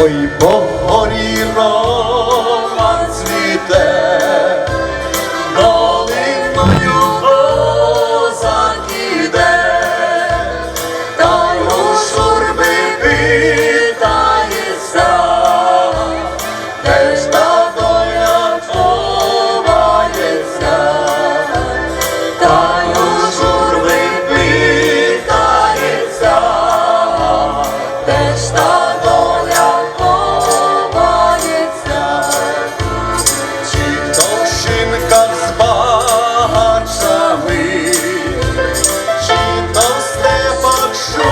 হইব হরির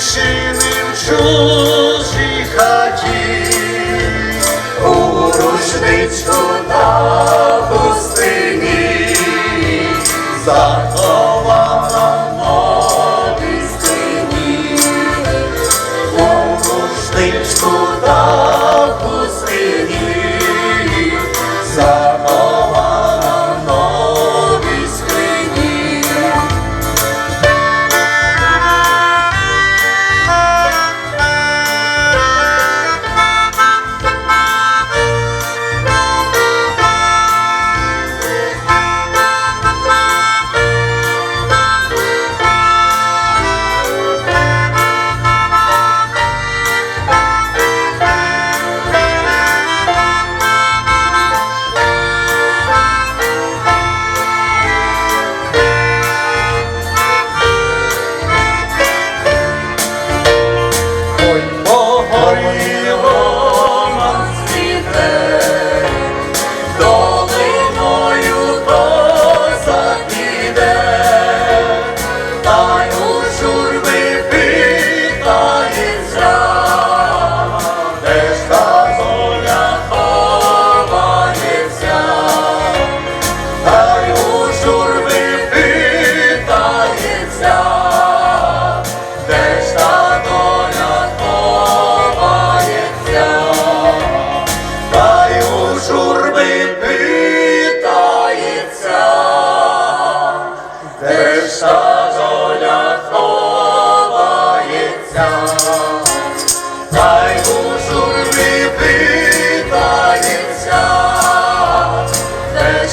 чиним чужі хаті, у рушничку та пустині, захована на пістині, у рушничку та. Перша доля ховається, та й у журбі де ж